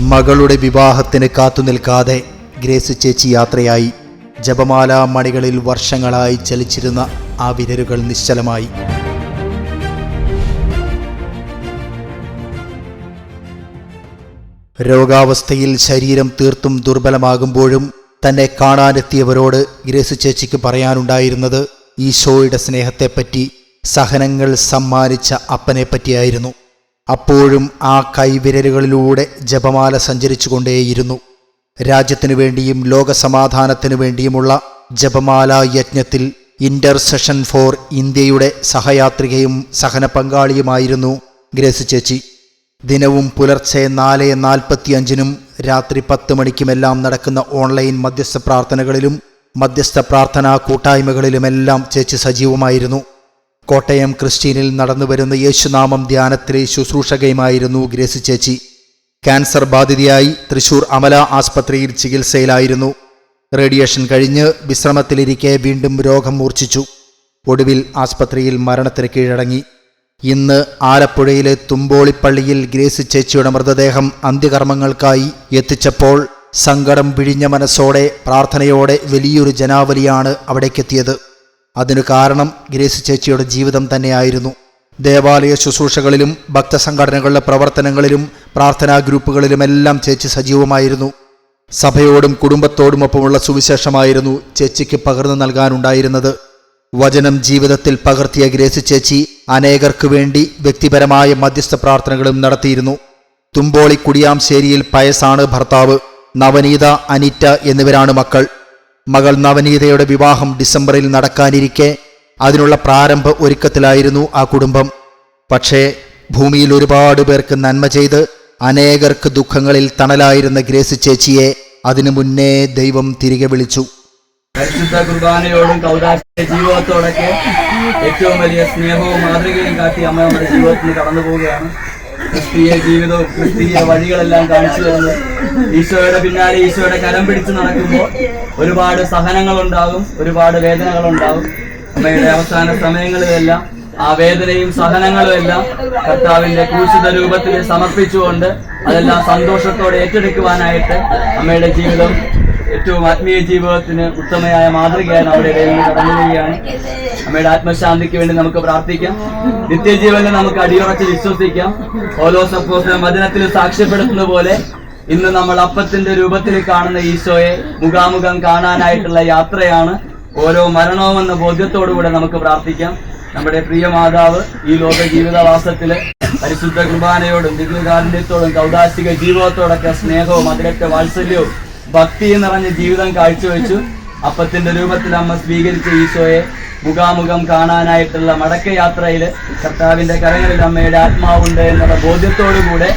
മകളുടെ വിവാഹത്തിന് കാത്തുനിൽക്കാതെ ഗ്രേസ് ചേച്ചി യാത്രയായി. ജപമാല മണികളിൽ വർഷങ്ങളായി ചലിച്ചിരുന്ന ആ വിരലുകൾ നിശ്ചലമായി. രോഗാവസ്ഥയിൽ ശരീരം തീർത്തും ദുർബലമാകുമ്പോഴും തന്നെ കാണാനെത്തിയവരോട് ഗ്രേസ് ചേച്ചിക്ക് പറയാനുണ്ടായിരുന്നത് ഈശോയുടെ സ്നേഹത്തെപ്പറ്റി സഹനങ്ങൾ സമ്മാനിച്ച അപ്പനെപ്പറ്റിയായിരുന്നു. അപ്പോഴും ആ കൈവിരലുകളിലൂടെ ജപമാല സഞ്ചരിച്ചുകൊണ്ടേയിരുന്നു. രാജ്യത്തിനു വേണ്ടിയും ലോകസമാധാനത്തിനു വേണ്ടിയുമുള്ള ജപമാല യജ്ഞത്തിൽ ഇന്റർസെഷൻ ഫോർ ഇന്ത്യയുടെ സഹയാത്രികയും സഹന പങ്കാളിയുമായിരുന്നു ഗ്രേസ് ചേച്ചി. ദിനവും പുലർച്ചെ നാല് നാൽപ്പത്തിയഞ്ചിനും രാത്രി പത്ത് മണിക്കുമെല്ലാം നടക്കുന്ന ഓൺലൈൻ മധ്യസ്ഥ പ്രാർത്ഥനകളിലും മധ്യസ്ഥ പ്രാർത്ഥനാ കൂട്ടായ്മകളിലുമെല്ലാം ചേച്ചി സജീവമായിരുന്നു. കോട്ടയം ക്രിസ്റ്റീനിൽ നടന്നുവരുന്ന യേശുനാമം ധ്യാനത്തിലെ ശുശ്രൂഷകയുമായിരുന്നു ഗ്രേസി ചേച്ചി. ക്യാൻസർ ബാധിതയായി തൃശൂർ അമല ആസ്പത്രിയിൽ ചികിത്സയിലായിരുന്നു. റേഡിയേഷൻ കഴിഞ്ഞ് വിശ്രമത്തിലിരിക്കെ വീണ്ടും രോഗം മൂർച്ഛിച്ചു. ഒടുവിൽ ആസ്പത്രിയിൽ മരണത്തിന് കീഴടങ്ങി. ഇന്ന് ആലപ്പുഴയിലെ തുമ്പോളിപ്പള്ളിയിൽ ഗ്രേസി ചേച്ചിയുടെ മൃതദേഹം അന്ത്യകർമ്മങ്ങൾക്കായി എത്തിച്ചപ്പോൾ സങ്കടം പിഴിഞ്ഞ മനസ്സോടെ പ്രാർത്ഥനയോടെ വലിയൊരു ജനാവലിയാണ് അവിടേക്കെത്തിയത്. അതിനു കാരണം ഗ്രേസ് ചേച്ചിയുടെ ജീവിതം തന്നെയായിരുന്നു. ദേവാലയ ശുശ്രൂഷകളിലും ഭക്തസംഘടനകളുടെ പ്രവർത്തനങ്ങളിലും പ്രാർത്ഥനാ ഗ്രൂപ്പുകളിലുമെല്ലാം ചേച്ചി സജീവമായിരുന്നു. സഭയോടും കുടുംബത്തോടുമൊപ്പമുള്ള സുവിശേഷമായിരുന്നു ചേച്ചിക്ക് പകർന്നു നൽകാനുണ്ടായിരുന്നത്. വചനം ജീവിതത്തിൽ പകർത്തിയ ഗ്രേസ് ചേച്ചി അനേകർക്കു വേണ്ടി വ്യക്തിപരമായ മധ്യസ്ഥ പ്രാർത്ഥനകളും നടത്തിയിരുന്നു. തുമ്പോളി കുടിയാംശേരിയിൽ പയസാണ് ഭർത്താവ് നവനീത അനിറ്റ എന്നിവരാണ് മക്കൾ. മകൾ നവനീതയുടെ വിവാഹം ഡിസംബറിൽ നടക്കാനിരിക്കെ അതിനുള്ള പ്രാരംഭ ഒരുക്കത്തിലായിരുന്നു ആ കുടുംബം. പക്ഷേ ഭൂമിയിൽ ഒരുപാട് പേർക്ക് നന്മ ചെയ്ത് അനേകർക്ക് ദുഃഖങ്ങളിൽ തണലായിരുന്ന ഗ്രേസ് ചേച്ചിയെ അതിനു മുന്നേ ദൈവം തിരികെ വിളിച്ചു. കുർബാനയോടും ജീവിതത്തോടൊക്കെ ഏറ്റവും വലിയ സ്നേഹവും മാതൃകയും കാട്ടി അമ്മ നമ്മുടെ ജീവിതത്തിൽ കടന്നു പോവുകയാണ് ക്രിസ്തീയ ജീവിതവും ക്രിസ്തീയ വഴികളെല്ലാം കാണിച്ചു തന്നു. ഈശോയുടെ പിന്നാലെ ഈശോയുടെ കരം പിടിച്ച് നടക്കുമ്പോൾ ഒരുപാട് സഹനങ്ങളുണ്ടാകും ഒരുപാട് വേദനകളുണ്ടാകും. അമ്മയുടെ അവസാന സമയങ്ങളിലെല്ലാം ആ വേദനയും സഹനങ്ങളും എല്ലാം കർത്താവിന്റെ ക്രൂശിത രൂപത്തിൽ സമർപ്പിച്ചുകൊണ്ട് അതെല്ലാം സന്തോഷത്തോടെ ഏറ്റെടുക്കുവാനായിട്ട് അമ്മയുടെ ജീവിതം ഏറ്റവും ആത്മീയ ജീവിതത്തിന് ഉത്തമയായ മാതൃകയാണ് അവിടെ വരികയാണ്. അമ്മയുടെ ആത്മശാന്തിക്ക് വേണ്ടി നമുക്ക് പ്രാർത്ഥിക്കാം. നിത്യജീവനെ നമുക്ക് അടിയുറച്ച് വിശ്വസിക്കാം. ഓരോ സപ്പോസിനും വചനത്തിൽ സാക്ഷ്യപ്പെടുത്തുന്ന പോലെ ഇന്ന് നമ്മൾ അപ്പത്തിന്റെ രൂപത്തിൽ കാണുന്ന ഈശോയെ മുഖാമുഖം കാണാനായിട്ടുള്ള യാത്രയാണ്. ഓരോ മരണവും എന്ന ബോധ്യത്തോടുകൂടെ നമുക്ക് പ്രാർത്ഥിക്കാം. നമ്മുടെ പ്രിയ മാതാവ് ഈ ലോക ജീവിതവാസത്തിൽ പരിശുദ്ധ കുർബാനയോടും ദിവ്യകാരുണ്യത്തോടും കൗതാശിക ജീവിതത്തോടൊക്കെ സ്നേഹവും അതിലൊക്കെ വാത്സല്യവും ഭക്തിയും നിറഞ്ഞ ജീവിതം കാഴ്ചവെച്ചു. അപ്പത്തിന്റെ രൂപത്തിൽ അമ്മ സ്വീകരിച്ച ഈശോയെ മുഖാമുഖം കാണാനായിട്ടുള്ള മടക്കയാത്രയിൽ കർത്താവിന്റെ കരങ്ങളിൽ അമ്മയുടെ ആത്മാവുണ്ട് എന്നുള്ള ബോധ്യത്തോടുകൂടെ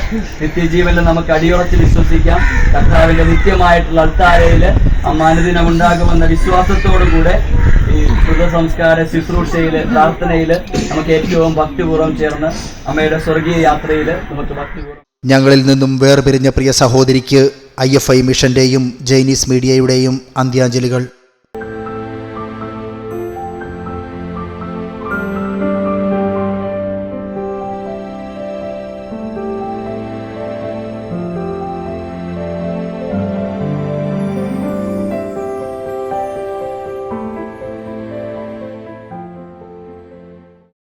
നിത്യജീവനിൽ നമുക്ക് അടിയുറച്ച് വിശ്വസിക്കാം. കർത്താവിന്റെ നിത്യമായിട്ടുള്ള അൾത്താരയിൽ അമ്മ അനുദിനം ഉണ്ടാകുമെന്ന വിശ്വാസത്തോടുകൂടെ ഈ സംസ്കാര ശുശ്രൂഷയിൽ പ്രാർത്ഥനയിൽ നമുക്ക് ഏറ്റവും ഭക്തിപൂർവം ചേർന്ന് അമ്മയുടെ സ്വർഗീയ യാത്രയിൽ നമുക്ക് ഭക്തിപൂർവം ഞങ്ങളിൽ നിന്നും വേർപിരിഞ്ഞ പ്രിയ സഹോദരിക്ക് ഐ എഫ് ഐ മിഷന്റെയും ജൈനീസ് മീഡിയയുടെയും അന്ത്യാഞ്ജലികൾ.